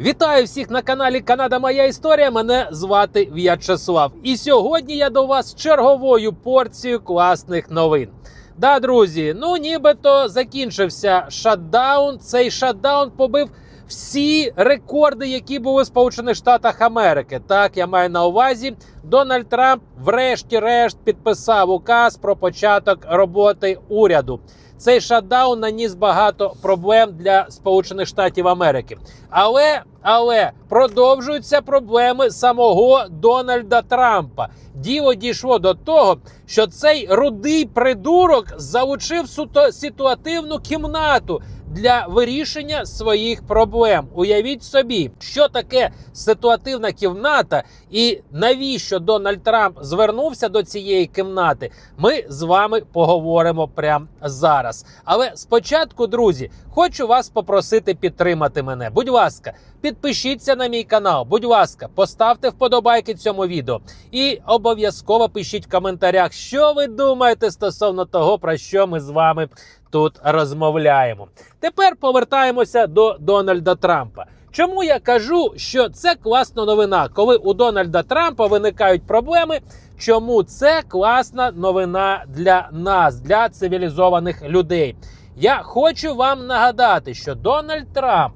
Вітаю всіх на каналі Канада Моя Історія. Мене звати В'ячеслав. І сьогодні я до вас черговою порцією класних новин. Да, друзі, ну нібито закінчився шатдаун. Цей шатдаун побив всі рекорди, які були в Сполучених Штатах Америки. Так, я маю на увазі. Дональд Трамп, врешті-решт, підписав указ про початок роботи уряду. Цей шатдаун наніс багато проблем для Сполучених Штатів Америки. Але але продовжуються проблеми самого Дональда Трампа. Діло дійшло до того, що цей рудий придурок залучив суто ситуативну кімнату для вирішення своїх проблем. Уявіть собі, що таке ситуативна кімната, і навіщо Дональд Трамп звернувся до цієї кімнати. Ми з вами поговоримо прямо зараз. Але спочатку, друзі, хочу вас попросити підтримати мене. Будь ласка, підпишіться на мій канал. Будь ласка, поставте вподобайки цьому відео і обов'язково пишіть в коментарях, що ви думаєте стосовно того, про що ми з вами тут розмовляємо. Тепер повертаємося до Дональда Трампа. Чому я кажу, що це класна новина, коли у Дональда Трампа виникають проблеми? Чому це класна новина для нас, для цивілізованих людей? Я хочу вам нагадати, що Дональд Трамп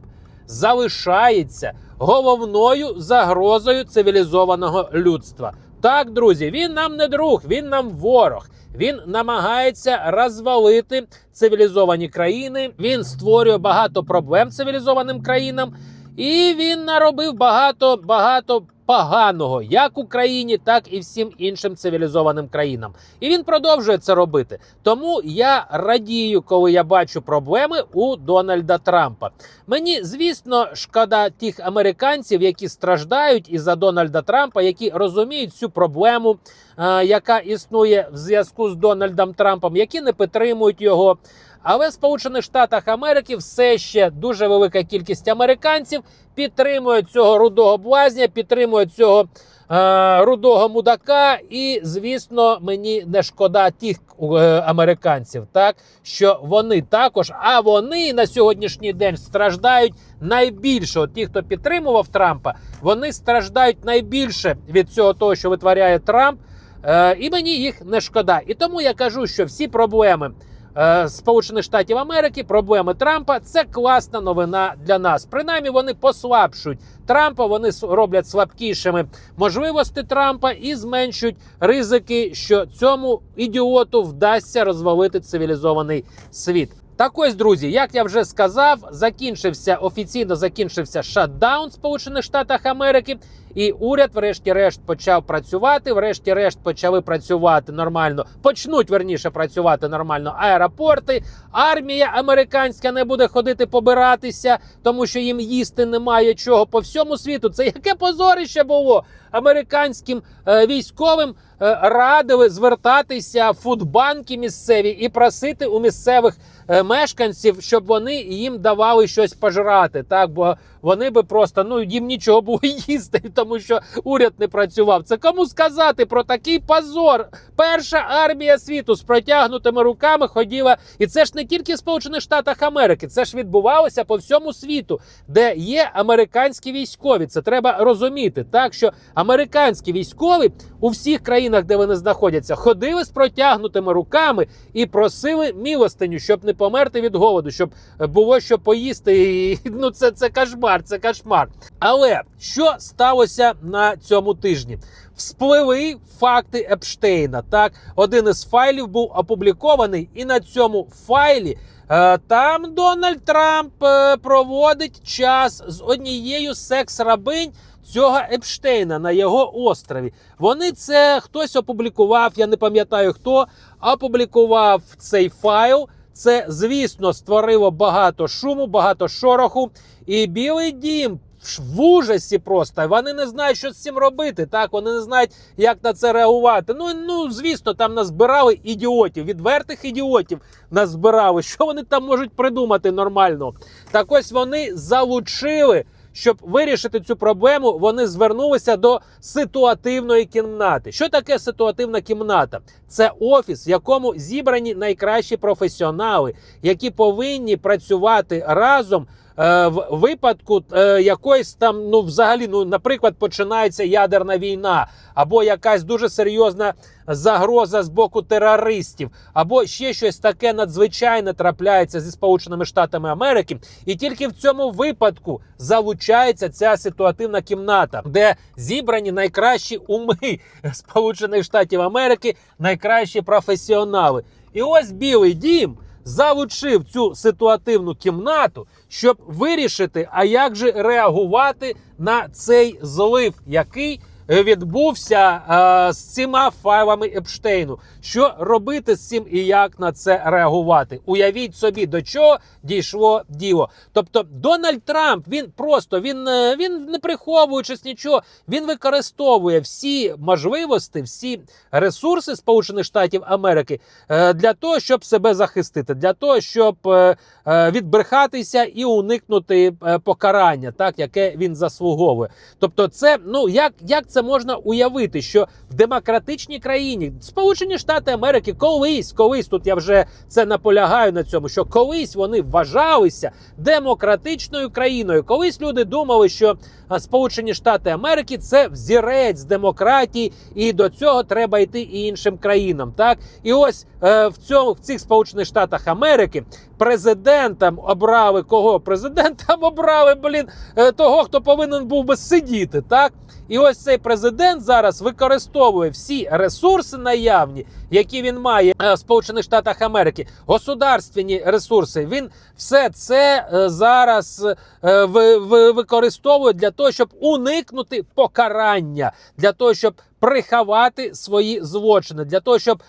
залишається головною загрозою цивілізованого людства. Так, друзі, він нам не друг, він нам ворог. Він намагається розвалити цивілізовані країни. Він створює багато проблем цивілізованим країнам, і він наробив багато багато поганого як Україні, так і всім іншим цивілізованим країнам. І він продовжує це робити. Тому я радію, коли я бачу проблеми у Дональда Трампа. Мені, звісно, шкода тих американців, які страждають із-за Дональда Трампа, які розуміють цю проблему, е, яка існує в зв'язку з Дональдом Трампом, які не підтримують його. Але в Сполучених Штатах Америки все ще дуже велика кількість американців підтримують цього рудого блазня, підтримують цього е, рудого мудака. І, звісно, мені не шкода тих е, американців, так що вони також, а вони на сьогоднішній день страждають найбільше. От ті, хто підтримував Трампа, вони страждають найбільше від цього того, що витворяє Трамп. Е, і мені їх не шкода. І тому я кажу, що всі проблеми. Е, Сполучених Штатів Америки, проблеми Трампа це класна новина для нас. Принаймні вони послабшують Трампа, вони роблять слабкішими можливості Трампа і зменшують ризики, що цьому ідіоту вдасться розвалити цивілізований світ. Так ось, друзі, як я вже сказав, закінчився офіційно закінчився шатдаун Сполучених Штатах Америки, і уряд, врешті-решт, почав працювати. Врешті-решт почали працювати нормально. Почнуть верніше працювати нормально аеропорти. Армія американська не буде ходити побиратися, тому що їм їсти немає чого по всьому світу. Це яке позорище було американським е, військовим. е, Радили звертатися в фудбанки місцеві і просити у місцевих е, мешканців, щоб вони їм давали щось пожрати. Так, бо вони би просто ну їм нічого було їсти, тому що уряд не працював. Це кому сказати про такий позор? Перша армія світу з протягнутими руками ходіла, і це ж не тільки в Сполучених Штатах Америки, це ж відбувалося по всьому світу, де є американські військові. Це треба розуміти. Так що американські військові у всіх країнах, де вони знаходяться, ходили з протягнутими руками і просили милостиню, щоб не померти від голоду, щоб було що поїсти. І, ну це, це кошмар, це кошмар. Але що сталося на цьому тижні? Вспливли факти Епштейна. Так, один із файлів був опублікований, і на цьому файлі. е, Там Дональд Трамп е, проводить час з однією секс-рабинь цього Епштейна на його острові. Вони це хтось опублікував, я не пам'ятаю хто, опублікував цей файл. Це, звісно, створило багато шуму, багато шороху. І Білий дім в ужасі просто. Вони не знають, що з цим робити. Так, вони не знають, як на це реагувати. Ну, ну звісно, там назбирали ідіотів, відвертих ідіотів назбирали. Що вони там можуть придумати нормально? Так ось вони залучили. Щоб вирішити цю проблему, вони звернулися до ситуативної кімнати. Що таке ситуативна кімната? Це офіс, в якому зібрані найкращі професіонали, які повинні працювати разом в випадку е, якоїсь там, ну взагалі, ну, наприклад, починається ядерна війна, або якась дуже серйозна загроза з боку терористів, або ще щось таке надзвичайне трапляється зі Сполученими Штатами Америки, і тільки в цьому випадку залучається ця ситуативна кімната, де зібрані найкращі уми Сполучених Штатів Америки, найкращі професіонали. І ось Білий Дім залучив цю ситуативну кімнату, щоб вирішити, а як же реагувати на цей злив, який відбувся е, з цими файлами Епштейну. Що робити з цим і як на це реагувати? Уявіть собі, до чого дійшло діло. Тобто Дональд Трамп він просто він, е, він не приховуючись нічого, він використовує всі можливості, всі ресурси Сполучених Штатів Америки е, для того, щоб себе захистити, для того, щоб е, е, відбрехатися і уникнути е, покарання, так яке він заслуговує. Тобто, це ну як, як це можна уявити, що в демократичній країні Сполучені Штати Америки колись, колись тут я вже це наполягаю на цьому, що колись вони вважалися демократичною країною. Колись люди думали, що Сполучені Штати Америки це взірець демократії, і до цього треба йти і іншим країнам. Так і ось е, в цьому в цих Сполучених Штатах Америки президентом обрали кого? Президентом обрали блін е, того, хто повинен був би сидіти. Так і ось цей президент зараз використовує всі ресурси наявні, які він має е, в Сполучених Штатах Америки, государственні ресурси. Він все це е, зараз е, ви- ви- використовує для того, щоб уникнути покарання, для того, щоб приховати свої злочини, для того, щоб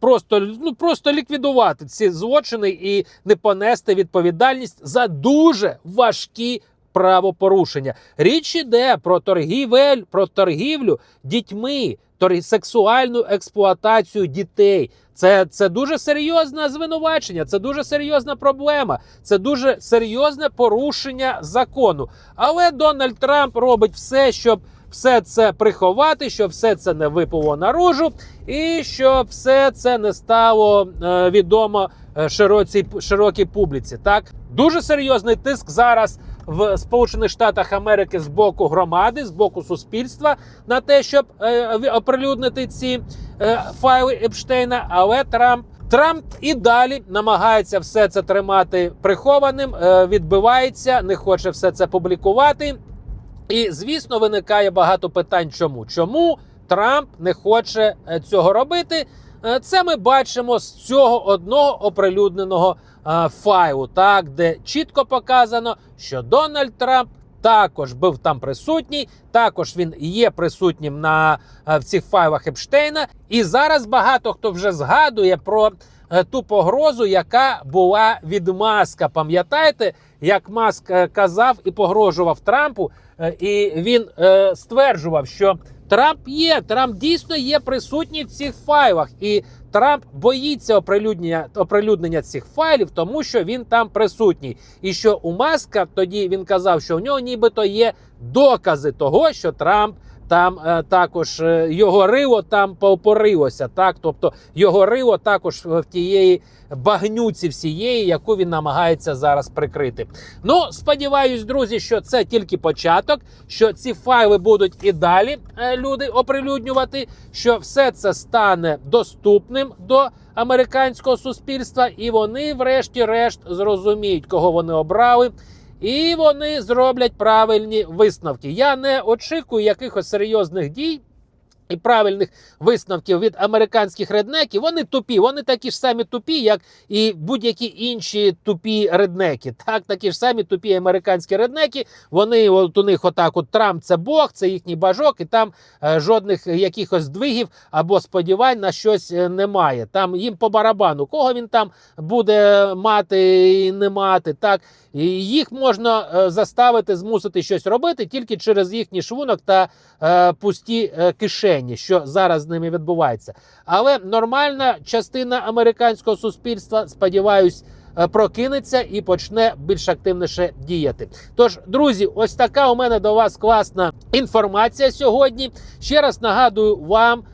просто ну просто ліквідувати ці злочини і не понести відповідальність за дуже важкі правопорушення. Річ іде про торгівель, про торгівлю дітьми, торг... сексуальну експлуатацію дітей. Це, це дуже серйозне звинувачення, це дуже серйозна проблема, це дуже серйозне порушення закону. Але Дональд Трамп робить все, щоб все це приховати, щоб все це не виплило наружу, і щоб все це не стало е, відомо е, широцій, широкій публіці. Так дуже серйозний тиск зараз в Сполучених Штатах Америки з боку громади, з боку суспільства на те, щоб е, оприлюднити ці е, файли Епштейна. Але Трамп Трамп і далі намагається все це тримати прихованим, е, відбивається, не хоче все це публікувати. І звісно, виникає багато питань. Чому? Чому Трамп не хоче е, цього робити? Е, Це ми бачимо з цього одного оприлюдненого е, файлу, так де чітко показано, що Дональд Трамп також був там присутній, також він є присутнім на е, в цих файлах Епштейна. І зараз багато хто вже згадує про ту погрозу, яка була від Маска. Пам'ятаєте, як Маск казав і погрожував Трампу, і він е, стверджував, що Трамп є, Трамп дійсно є присутній в цих файлах, і Трамп боїться оприлюднення, оприлюднення цих файлів, тому що він там присутній. І що у Маска тоді він казав, що у нього нібито є докази того, що Трамп. Там е, також е, його рило там по- порилося, так тобто його рило також в тієї багнюці всієї, яку він намагається зараз прикрити. Ну сподіваюсь, друзі, що це тільки початок, що ці файли будуть і далі е, люди оприлюднювати, що все це стане доступним до американського суспільства, і вони, врешті-решт, зрозуміють, кого вони обрали. І вони зроблять правильні висновки. Я не очікую якихось серйозних дій. І правильних висновків від американських реднеків, вони тупі, вони такі ж самі тупі, як і будь-які інші тупі реднеки. Так, такі ж самі тупі американські реднеки. Вони от у них отак: от Трамп це Бог, це їхній бажок, і там е, жодних якихось здвигів або сподівань на щось е, немає. Там їм по барабану, кого він там буде мати і не мати. Так їх можна е, заставити, змусити щось робити тільки через їхній швунок та е, пусті е, кишені, що зараз з ними відбувається. Але нормальна частина американського суспільства, сподіваюсь, е, прокинеться і почне більш активніше діяти. Тож, друзі, ось така у мене до вас класна інформація сьогодні. Ще раз нагадую вам.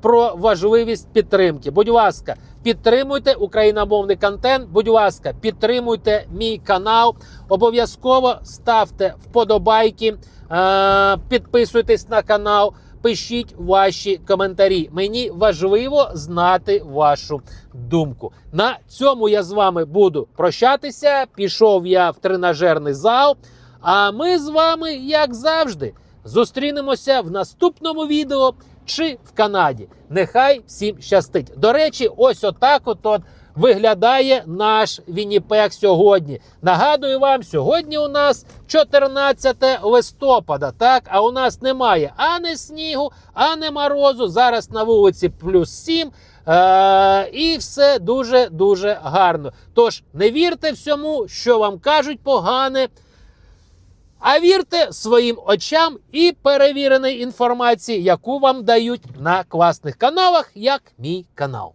Про важливість підтримки. Будь ласка, підтримуйте україномовний контент. Будь ласка, підтримуйте мій канал. Обов'язково ставте вподобайки, е, підписуйтесь на канал. Пишіть ваші коментарі. Мені важливо знати вашу думку. На цьому я з вами буду прощатися. Пішов я в тренажерний зал. А ми з вами, як завжди, зустрінемося в наступному відео чи в Канаді. Нехай всім щастить. До речі, ось отак от, виглядає наш Вінніпег сьогодні. Нагадую вам, сьогодні у нас 14 листопада. Так, а у нас немає ані снігу, ані морозу. Зараз на вулиці плюс 7. Е, і все дуже дуже гарно. Тож не вірте всьому, що вам кажуть погане. А вірте своїм очам і перевіреної інформації, яку вам дають на класних каналах, як мій канал.